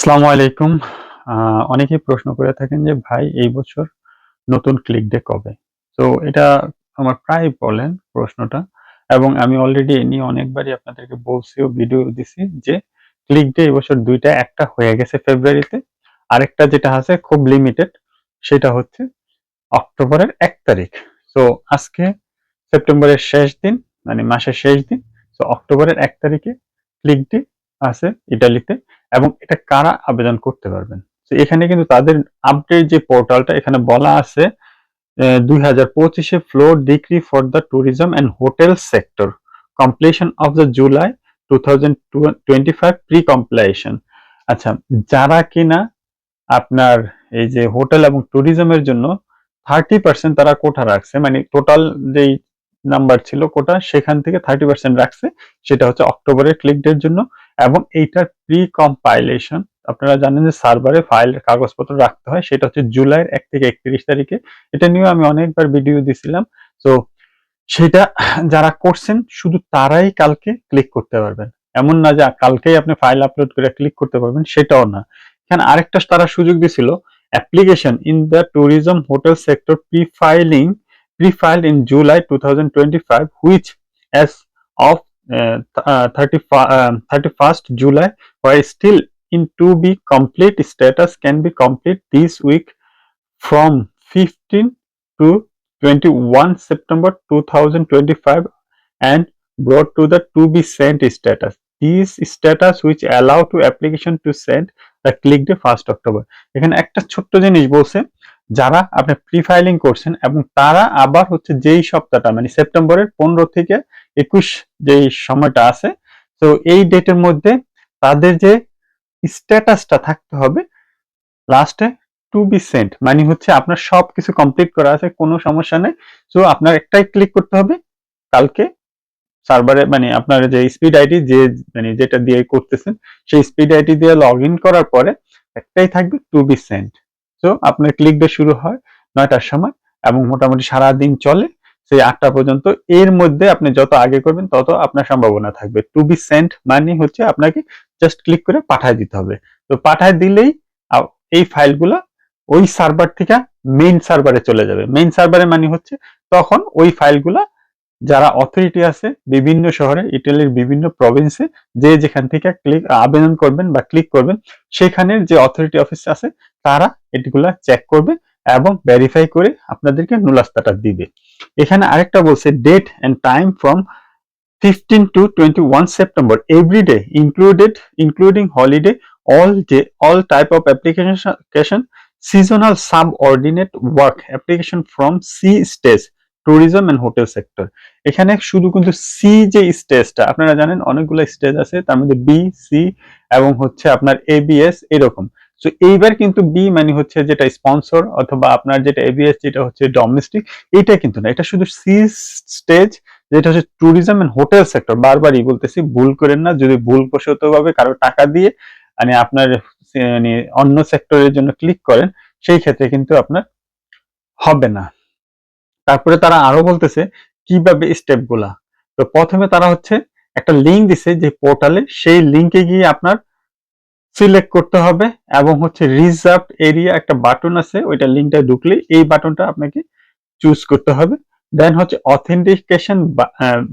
আসসালামু আলাইকুম। অনেকেই প্রশ্ন করে থাকেন যে, "ভাই এই বছর নতুন ক্লিক ডে কবে?" তো এটা আমার প্রায় বলেন প্রশ্নটা এবং আমি অলরেডি এ নিয়ে অনেকবারই আপনাদেরকে বলছিও, ভিডিও দিছি যে, ক্লিক ডে এবছর ২ টা, একটা হয়ে গেছে ফেব্রুয়ারিতে। আরেকটা যেটা আছে খুব লিমিটেড সেটা হচ্ছে অক্টোবরের ১ তারিখ। সো আজকে সেপ্টেম্বরের শেষ দিন, মানে মাসের শেষ দিন। সো অক্টোবরের ১ তারিখে ক্লিক ডে আছে ইতালিতে এবং এটা কারা আবেদন করতে পারবেন? তো এখানে কিন্তু তাদের আপডেট যে পোর্টালটা এখানে বলা আছে দুই হাজার পঁচিশে floor degree for the tourism and hotel sector completion of the July 2025 pre completion আচ্ছা, যারা কিনা আপনার এই যে হোটেল এবং ট্যুরিজমের জন্য 30% তারা কোটা রাখছে। মানে টোটাল যেই নাম্বার ছিল কোটা সেখান থেকে 30% রাখছে। সেটা হচ্ছে অক্টোবরের ক্লিক ডে এর জন্য এবং এইটার প্রি কম্পাইলেশন আপনারা জানেন যে সার্ভারে ফাইল কাগজপত্র রাখতে হয়। সেটা হচ্ছে জুলাইয়ের ১ থেকে ৩১ তারিখে। এটা নিয়েও আমি অনেকবার ভিডিও দিছিলাম। সো সেটা যারা করছেন শুধু তারাই কালকে ক্লিক করতে পারবেন। এমন না যে কালকেই আপনি ফাইল আপলোড করে ক্লিক করতে পারবেন সেটাও না। এখানে আরেকটা তারা সুযোগ দিছিল application in the tourism hotel sector pre-filing pre file in July 2025 which as of uh, uh, 30, uh, 31st July were still in to be complete status can be complete this week from 15 to 21 September 2025 and brought to the to be sent status. These status which allow to application to send the click day 1st October. এখানে একটা ছোট্ট জিনিস বলছে যারা আপনি pre filing করছেন এবং তারা আবার হচ্ছে যেই সপ্তাহটা মানে সেপ্টেম্বরের 15 থেকে 21 যেই সময়টা আছে, তো এই ডেটের মধ্যে তাদের যে স্ট্যাটাসটা থাকতে হবে লাস্টে টু বি সেন্ট মানে হচ্ছে আপনার সব কিছু কমপ্লিট করা আছে, কোনো সমস্যা নেই। সো আপনার একটাই ক্লিক করতে হবে, কালকে সার্ভারে মানে আপনার যে স্পিড আইডি যে মানে যেটা দিয়ে করতেছেন, সেই স্পিড আইডি দিয়ে লগ ইন করার পরে একটাই থাকবে টু বি সেন্ট সো আপনার ক্লিক ডে শুরু হয় নয়টার সময় এবং মোটামুটি সারা দিন চলে সেই আটটা পর্যন্ত। এর মধ্যে আপনি যত আগে করবেন তত আপনার সম্ভাবনা থাকবে। টু বি সেন্ট মানে হচ্ছে আপনাকে জাস্ট ক্লিক করে পাঠায় দিতে হবে। তো পাঠায় দিলেই এই ফাইলগুলো ওই সার্ভার থেকে মেইন সার্ভারে চলে যাবে। মেইন সার্ভারে মানে হচ্ছে তখন ওই ফাইলগুলা যারা অথরিটি আছে বিভিন্ন শহরে, ইটালির বিভিন্ন প্রভিন্সে যে যেখান থেকে ক্লিক আবেদন করবেন বা ক্লিক করবেন সেখানের যে অথরিটি অফিস আছে, তারা এটিগুলা চেক করবে এবং ভেরিফাই করে আপনাদেরকে নুলাস্তাটা দিবে। এখানে আরেকটা বলছে date and time from 15 to 21 September, every day included, including holiday, all day, all type of application, seasonal subordinate work, application from C stage. Tourism and hotel sector এখানে শুধু কিন্তু সি যে স্টেজটা আপনারা জানেন অনেকগুলো স্টেজ আছে, তার মধ্যে বি সি এবং হচ্ছে আপনার এবিএস এরকম। সো এইবার কিন্তু বি মানে হচ্ছে যেটা স্পন্সর অথবা আপনার যেটা এবিএস যেটা হচ্ছে ডোমেস্টিক এটা কিন্তু না। এটা শুধু সি স্টেজ যেটা হচ্ছে ট্যুরিজম এন্ড হোটেল সেক্টর বারবারই বলতেছি, ভুল করেন না। যদি ভুল ভাবে কারও টাকা দিয়ে মানে আপনার মানে অন্য সেক্টরের জন্য ক্লিক করেন, সেই ক্ষেত্রে কিন্তু আপনার হবে না। তারপরে তারা আরও বলতেছে, কীভাবে স্টেপগুলা? তো প্রথমে তারা হচ্ছে একটা লিঙ্ক দিছে যে পোর্টালে সেই লিঙ্কে গিয়ে আপনার সিলেক্ট করতে হবে এবং হচ্ছে রিজার্ভ এরিয়া একটা বাটন আছে, ওইটা লিঙ্কটা ঢুকলে এই বাটনটা আপনাকে চুজ করতে হবে। দেন হচ্ছে অথেন্টিকেশন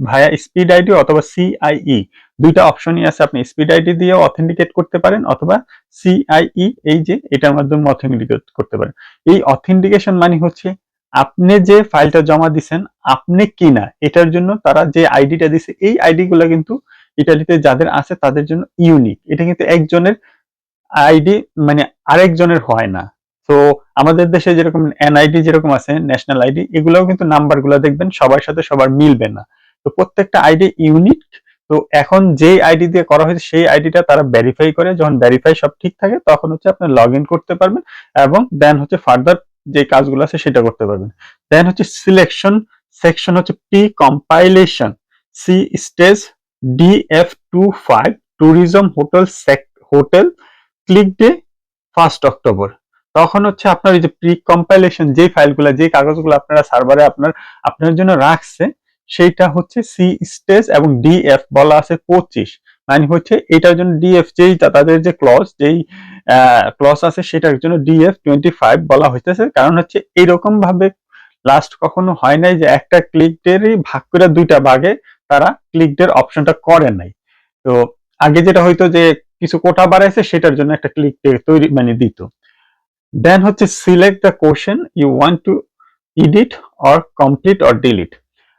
ভায়া স্পিড আইডি অথবা সিআইই দুইটা অপশনই আছে। আপনি স্পিড আইডি দিয়ে অথেন্টিকেট করতে পারেন অথবা সিআইই এই যে, এটার মাধ্যমে অথেন্টিকেট করতে পারেন। এই অথেন্টিকেশন মানে হচ্ছে আপনি যে ফাইলটা জমা দিছেন, আপনি কিনা, এটার জন্য তারা যে আইডিটা দিছে, এই আইডি গুলো কিন্তু ইটালিতে যাদের আছে তাদের জন্য ইউনিক এটা কিন্তু একজনের আইডি মানে আরেকজনের হয় না। তো আমাদের দেশে যেরকম এনআইডি যেরকম আছে ন্যাশনাল আইডি এগুলোও কিন্তু নাম্বারগুলো দেখবেন, সবার সাথে সবার মিলবে না। তো প্রত্যেকটা আইডি ইউনিক তো এখন যে আইডি দিয়ে করা হয়েছে, সেই আইডিটা তারা ভেরিফাই করে, যখন ভেরিফাই সব ঠিক থাকে, তখন হচ্ছে আপনি লগ করতে পারবেন এবং দেন হচ্ছে ফার্দার যে কাজগুলো আছে সেটা করতে পারবেন। দেন হচ্ছে সিলেকশন সেকশন হচ্ছে P compilation C stage DF two five tourism hotel hotel click day first October তখন হচ্ছে আপনার এই যে প্রি কম্পাইলেশন যে ফাইলগুলো, যে কাগজগুলো আপনারা সার্ভারে আপনার আপনার জন্য রাখছে, সেইটা হচ্ছে সি স্টেজ এবং ডিএফ বলা আছে পঁচিশ। মানে হচ্ছে এটার জন্য ডিএফ যেই তাদের যে ক্লজ যেই ক্লস আছে সেটার জন্য ডিএফ টোয়েন্টি ফাইভ বলা হইতেছে। কারণ হচ্ছে এইরকম ভাবে লাস্ট কখনো হয় নাই যে একটা ক্লিকডেরই ভাগ করে দুইটা ভাগে তারা ক্লিকডের অপশনটা করে নাই। তো আগে যেটা হইতো যে কিছু কোটা বাড়াইছে, সেটার জন্য একটা ক্লিক তৈরি মানে দিত। দেন হচ্ছে select the question you want to edit or complete or delete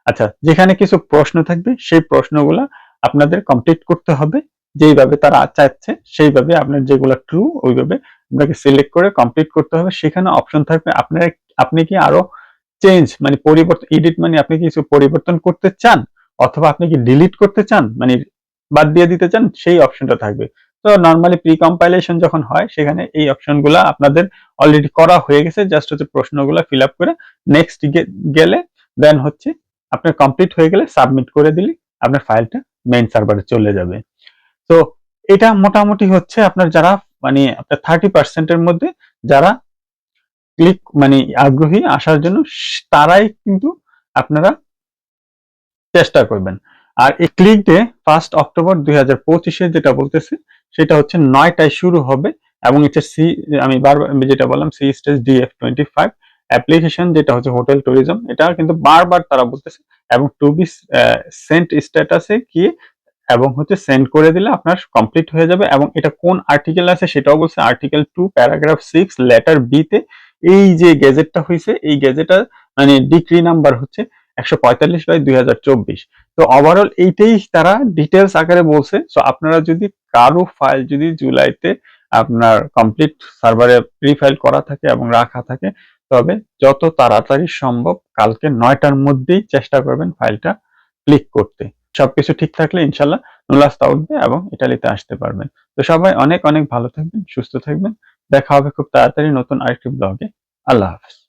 আচ্ছা যেখানে কিছু প্রশ্ন থাকবে, সেই প্রশ্নগুলা আপনাদের কমপ্লিট করতে হবে। যেইভাবে তারা চাচ্ছে সেইভাবে আপনার যেগুলো ট্রু ওইভাবে আপনাকে সিলেক্ট করে কমপ্লিট করতে হবে। সেখানে অপশন থাকবে, আপনার আপনি কি আরও চেঞ্জ মানে পরিবর্তন এডিট মানে আপনি কিছু পরিবর্তন করতে চান? অথবা আপনি কি ডিলিট করতে চান? মানে বাদ দিয়ে দিতে চান? সেই অপশনটা থাকবে। তো নর্মালি প্রি কম্পাইলেশন যখন হয়, সেখানে এই অপশনগুলো আপনাদের অলরেডি করা হয়ে গেছে। জাস্ট হচ্ছে প্রশ্নগুলো ফিল আপ করে নেক্সট গেলে দেন হচ্ছে আপনার কমপ্লিট হয়ে গেলে সাবমিট করে দিলে আপনার ফাইলটা মেইন সার্ভারে চলে যাবে। তো এটা মোটামুটি হচ্ছে আপনার যারা মানে আপনার থার্টি পার্সেন্টের মধ্যে যারা ক্লিক মানে আগ্রহী আসার জন্য, তারাই কিন্তু আপনারা চেষ্টা করবেন। আর এই ক্লিক ডে ফার্স্ট অক্টোবর দুই হাজার পঁচিশে যেটা বলতেছে, সেটা হচ্ছে নয়টায় শুরু হবে এবং এটা সি আমি বারবার যেটা বললাম C stage DF twenty five application যেটা হচ্ছে হোটেল ট্যুরিজম এটা কিন্তু বারবার তারা বলতেছে এবং টু বি সেন্ট স্ট্যাটাসে কি এবং হচ্ছে সেন্ড করে দিলে আপনার কমপ্লিট হয়ে যাবে এবং এটা কোন আর্টিকেল আছে সেটাও বলছে article two paragraph six letter বিতে এই যে গেজেটটা হয়েছে এই গেজেটটা মানে ডিগ্রি নাম্বার হচ্ছে একশো পঁয়তাল্লিশ বাই দুই হাজার চব্বিশ। তো ওভারঅল এইটাই তারা ডিটেলস আকারে বলছে। সো আপনারা যদি কারও ফাইল যদি জুলাইতে আপনার কমপ্লিট সার্ভারে প্রি ফাইল করা থাকে এবং রাখা থাকে তবে যত তাড়াতাড়ি সম্ভব কালকে নয়টার মধ্যেই চেষ্টা করবেন ফাইলটা ক্লিক করতে। সবকিছু ঠিক থাকলে ইনশাল্লাহ নুলাস্তা উঠবে এবং ইটালিতে আসতে পারবেন। তো সবাই অনেক অনেক ভালো থাকবেন, সুস্থ থাকবেন। দেখা হবে খুব তাড়াতাড়ি নতুন আরেকটি ব্লগে। আল্লাহ হাফিজ।